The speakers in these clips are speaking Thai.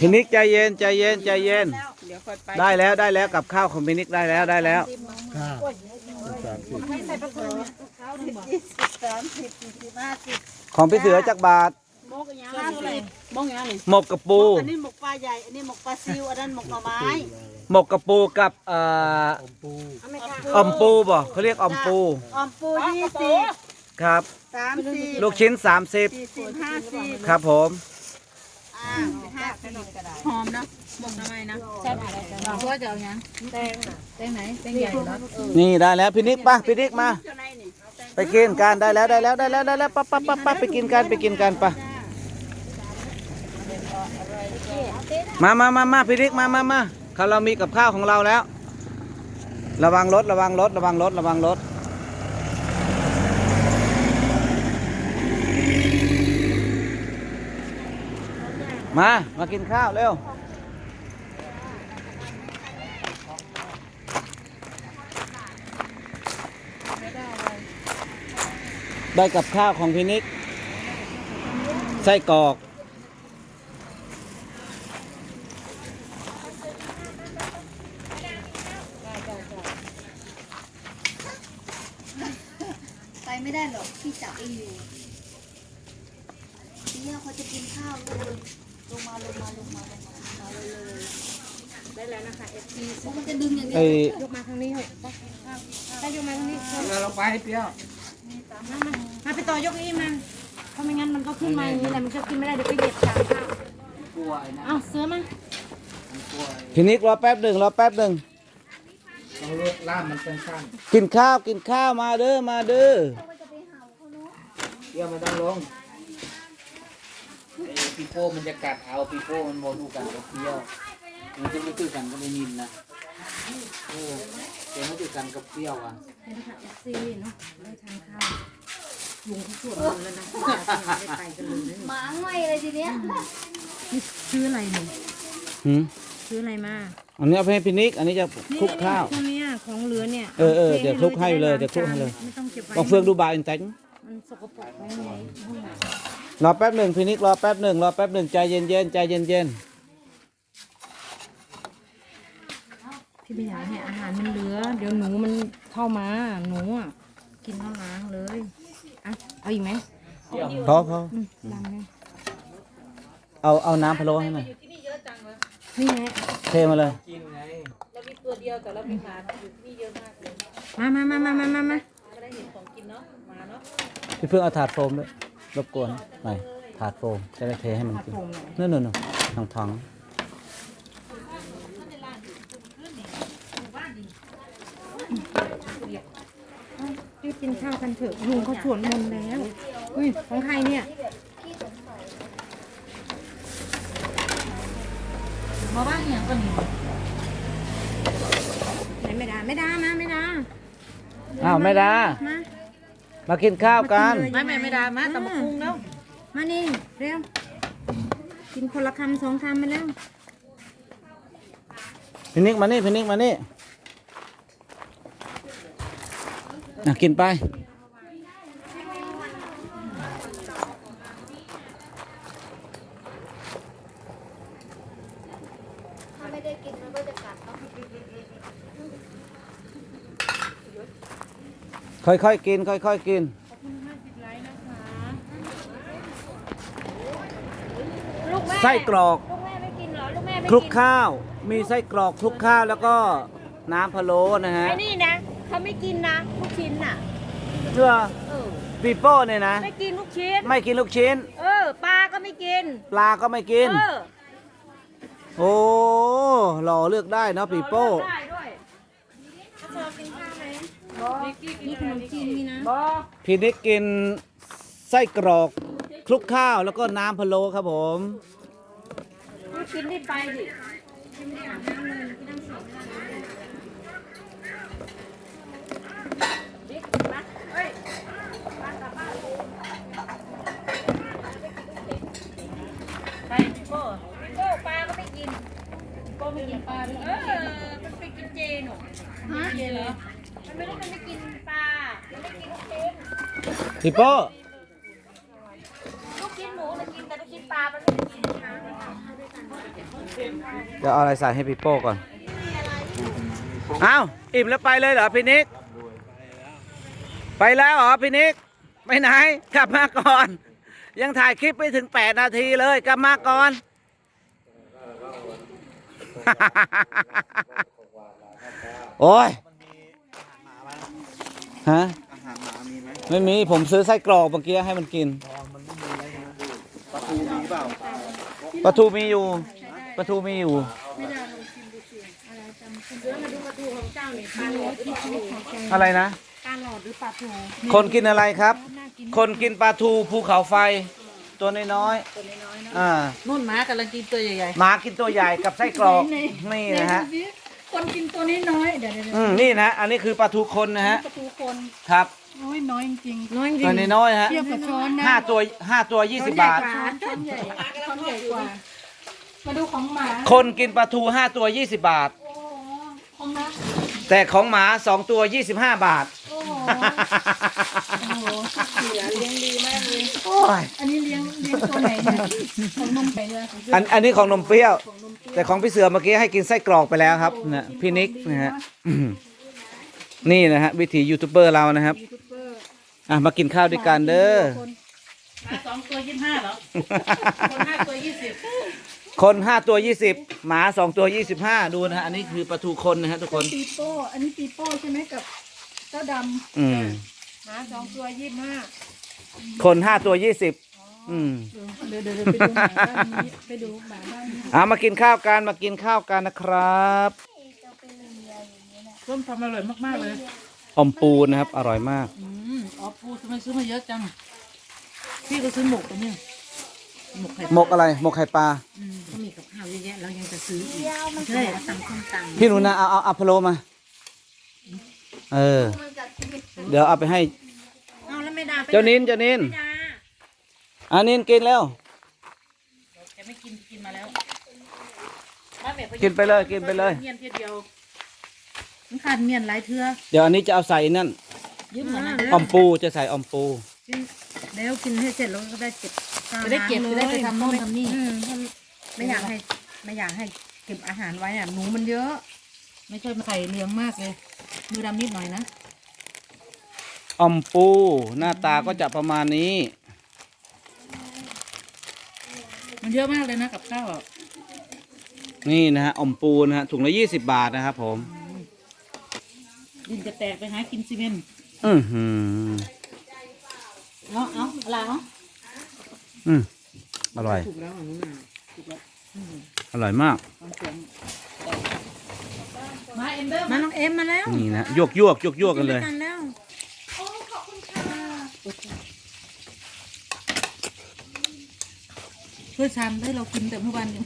พินิกใจเย็นใจเย็นใจเย็น ได้แล้วได้แล้วกับข้าวของพินิกได้แล้วได้แล้วของพี่เสือจักบาทหมกกระปูอันนี้หมกปลาใหญ่อันนี้หมกปลาซิวอันนั้นหมกหน่อไม้หมกกระปูกับเอ่ออมปูบ่เขาเรียกอมปูออมปูยี่สิบครับสามสิบลูกชิ้นสี่สิบห้าสิบครับผม อ่าห้าสิบหอมนะมองทำไมนะใช่ไหมเพราะว่าจะเอาอย่างแตงแตงไหนแตงใหญ่เหรอนี่ได้แล้วพินิกปะพินิกมาเจ้าไหนนี่ไปกินกันได้แล้วได้แล้วได้แล้วได้แล้วปั๊บปั๊บปั๊บปั๊บไปกินกันไปกินกันปะมามามามาพินิกมามามาเขาเรามีกับข้าวของเราแล้ว ระวังรถระวังรถระวังรถระวังรถ มา มากินข้าวเร็ว ได้กับข้าวของพินิกไส้กรอกไปไม่ได้หรอก พี่จับเองอยู่พี่ย่าเขาจะกินข้าวเลย ลงมาลงมาลงมาลงมาลงมาเลยเลยได้แล้วนะคะเอฟซีเพราะมันจะดึงอย่างเดีไอ้ยวยกมาทางนี้เหรอถ้ายกมาทางนี้เราไปให้เปรี้ยวมามามาไปต่อยกอีมาเพราะไม่งั้นมันก็ขึ้นมาอย่างนี้แหละมันก็กินไม่ได้เดี๋ยวก็เหยียบจานข้าวเอาเสือมาพินิกรอแป๊บหนึ่งรอแป๊บหนึ่งต้องลดล่ามมันสั้นกินข้าวกินข้าวมาเด้อมาเด้อๆเดี๋ยวมันต้องลงไอ้ ปีโป้มันจะกัดเอาปีโป้มันโมดูกันกับเปรี้ยวมันจะไม่คือกันกับไอ้นินนะโอ้แต่ไม่คือกันกับเปรี้ยวอะเป็นค่ะเอฟซีเนาะได้ทานข้าวลุงเขาสวดมนต์แล้วนะเราไม่ได้ไปกันเลยนะหมาง่อยเลยทีเนี้ยนี่ซื้ออะไรเนี่ยหืมซื้ออะไรมาอันนี้เอาไปให้พินิก อันนี้จะคลุกข้าว พวกเนี้ยของเหลือเนี่ยเออเออเดี๋ยวคลุกให้เลยเดี๋ยวคลุกให้เลยไม่ต้องเก็บไว้ บอกเฟืองดูบาอินแตง มันสกปรกไว้ไงรอแป๊บหนึ่งพินิกรอแป๊บหนึ่งรอแป๊บหนึ่งใจเย็นเย็นๆใจเย็นเย็นพี่ไม่อยากให้อาหารมันเหลือ เดี๋ยวหนูมันเข้ามาหนูอะกินข้าวล้างเลยอะเอาอีกไหมๆพอพออืมดำเลยเอาเอาน้ำพะโล้ให้หน่อยนี่ไงเทมาเลยกินไงมามามามามา มามาพี่เพิ่งเอาถาดโฟมด้วยรบกวนหน่อยถาดโฟมจะได้เทให้มันกินนั่นนู่นๆทางทางรีบกินข้าวกันเถอะลุงเขาสวดมนต์แล้วอุ้ยของใครเนี่ยมาบ้านเนี่ยก็นี่ไหนไม่ได้ไม่ได้มาไม่ได้อ้าวแม่ดามา มากินข้าวกัน ไม่ไม่ไม่ได้มาแต่มาคุงแล้วมานี่เร็วกินคนละคำสองคำมาแล้วพินิกมานี่พินิกมานี่อะกินไป ถ้าไม่ได้กินมันก็จะกัดเนาะ ค่อยๆกิน ค่อยๆกินลูกแม่ไส้กรอก ลูกแม่ไม่กินเหรอลูกแม่ไม่คลุกกินข้าว มีไส้กรอกคลุกข้าวแล้วก็น้ำพะโล้นะฮะไอ้นี่นะเขาไม่กินนะลูกชิ้นน่ะเพื่อเออปีโป้เนี่ยนะ ไม่กินลูกชิ้น ไม่กินลูกชิ้น เออปลาก็ไม่กิน ปลาก็ไม่กิน เออโอ้หล่อเลือกได้เนาะปีโป้ได้ด้วย นี่ขนมจีนมีนะบอพี่นิกกินไส้กรอกคลุกข้าวแล้วก็น้ำพะโล้ครับผมลูกชิ้นนี่ไปดิไปพี่โก้พี่โก้ปลาก็ไม่กินพี่โก้ไม่กินปลาด้วยเออมันไปกินเจหนูฮะเจเหรอ มันไม่รู้มันไม่กินปลามันไม่กินลูกชิ้นปีโป้ลูกชิ้นหมูมันกินแต่ลูกชิ้นปลา มันไม่ได้กินเดี๋ยวเอาอะไรใส่ให้พี่โป้ก่อน อ้าว อิ่มแล้วไปเลยเหรอพี่นิก ไปแล้วเหรอพี่นิก ไปไหน กลับมาก่อน ยังถ่ายคลิปไม่ถึง 8 นาทีเลย กลับมาก่อน โอ้ย ฮะอาหารหมามีไหมไม่มีผมซื้อไส้กรอกเมื่อกี้ให้มันกินปลาทูมีเปล่าปลาทูมีอยู่ปลาทูมีอยู่อะไรนะการหลอดหรือปลาทูคนกินอะไรครับ คนกินปลาทูภูเขาไฟตัวน้อยๆอ่า นุ่นหมากำลังกินตัวใหญ่หมากินตัวใหญ่กับไส้กรอกนี่นะฮะ คนกินตัวนี้น้อยเดี๋ยวเดี๋ยวอืมนี่นะ อันนี้คือปลาทูคนนะฮะ ประตูคนครับน้อยน้อยจริงๆน้อยจริตัวงน้อยๆฮะเทียบกับช้อนนะห้าตัวห้าตัวยี่สิบบาท ช้อนช้อนใหญ่ช้อนใหญ่กว่า มาดูของหมาคนกินปลาทูห้าตัวยี่สิบบาท โอ้ของนะแต่ของหมาสองตัวยี่สิบห้าบาท โอ้โหโอ้โหเสียเลี้ยงดีมากเลย โอ้ยอันนี้เลี้ยงเลี้ยงตัวไหนเนี่ยของนมไปเลยอันอันนี้ของนมเปรี้ยวแต่ของพี่เสือเมื่อกี้ให้กินไส้กรอกไปแล้วครับนะพี่นิกนะฮะอืมนี่นะฮะวิถียูทูบเบอร์เรานะครับอะมากินข้าวด้วยกันเด้อสองตัวยี่สิบห้าเหรอ คนห้าตัวยี่สิบคนห้าตัวยี่สิบหมาสองตัวยี่สิบห้าดูนะฮะอันนี้คือปลาทูคนนะฮะทุกคน ปีโป้ อันนี้ปีโป้ใช่ไหมกับ เจ้าดอืมำหมาสองตัวยี่สิบห้าคนห้าตัวยี่สิบอืม เดี๋ยวเดี๋ยวเดี๋ยวไปดูหมาบ้านนี้ไปดูหมาบ้านนี้อะมากินข้าวกันมากินข้าวกันนะครับส้มทำอร่อยมากๆเลย อมปูนะครับ อร่อยมาก อืมอ๋อปูทำไมซื้อมาเยอะจัง พี่ก็ซื้อหมกตัวเนี้ยหมกไข่หมกอะไร หมกไข่ปลา อืมก็มีกับข้าวเยอะแยะเรายังจะซื้ออีกใช่ตังค์คนตังค์พี่หนูนะเอาเอาเอาพะโลมา เออ เดี๋ยวเอาไปให้ เอาแล้วไม่ได้ไปเจ้านินเจ้านินไม่ได้อันนินกินแล้ว แกไม่กินกินมาแล้วบ้านแม่กินไปเลยกินไปเลย เมียนเทียเดียวมันขาดเมียนหลายเทือเดี๋ยวอันนี้จะเอาใส่นั่นยืมเหมือนนะออมปูจะใส่ออมปูแล้วกินให้เสร็จแล้วก็ได้เก็บจะได้เก็บจะได้ไปทำโน่นทำนี่ อืมไม่อยากให้ไม่อยากให้เก็บอาหารไว้อะหนูมันเยอะ ไม่ใช่ไข่เลี้ยงมากเลย มือดำนิดหน่อยนะออมปูหน้าตาก็จะประมาณนี้ มันเยอะมากเลยนะกับข้าวอะนี่นะฮะออมปูนะฮะถุงละยี่สิบบาทนะครับผม ดินจะแตกไปหากินซีเมนต์อือหือเอาเอาอะไรเอาอืมอร่อย ถูกแล้วอันนี้นะถูกแล้วอร่อยมาก ความเสียง มาเอ็มเดอร์มาน้องเอ็มมาแล้วนี่นะยวกยวกยวกยวกกันเลยกันแล้วเพื่อชามได้เรากินแต่เมื่อวานยัง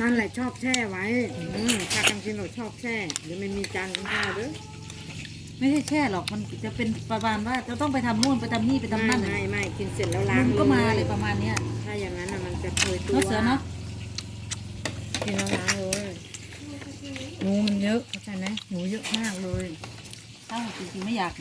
นั่นแหละชอบแช่ไว้อืมถ้ากันกินเราชอบแช่เดี๋ยวมันมีจานกินข้าวเด้อไม่ใช่แช่หรอกมันจะเป็นประมาณว่าจะต้องไปทำนู่นไปทำนี่ไปทำไม่นั่นไม่ไม่กินเสร็จแล้วล้างมันก็มาเลยประมาณเนี้ยถ้าอย่างนั้นน่ะมันจะเคยตัวเนาะเสือเนาะกินแล้วล้างเลยหนูมัน เยอะเข้าใจไหมหนูเยอะมากเลย ถ้าจริงๆไม่อยาก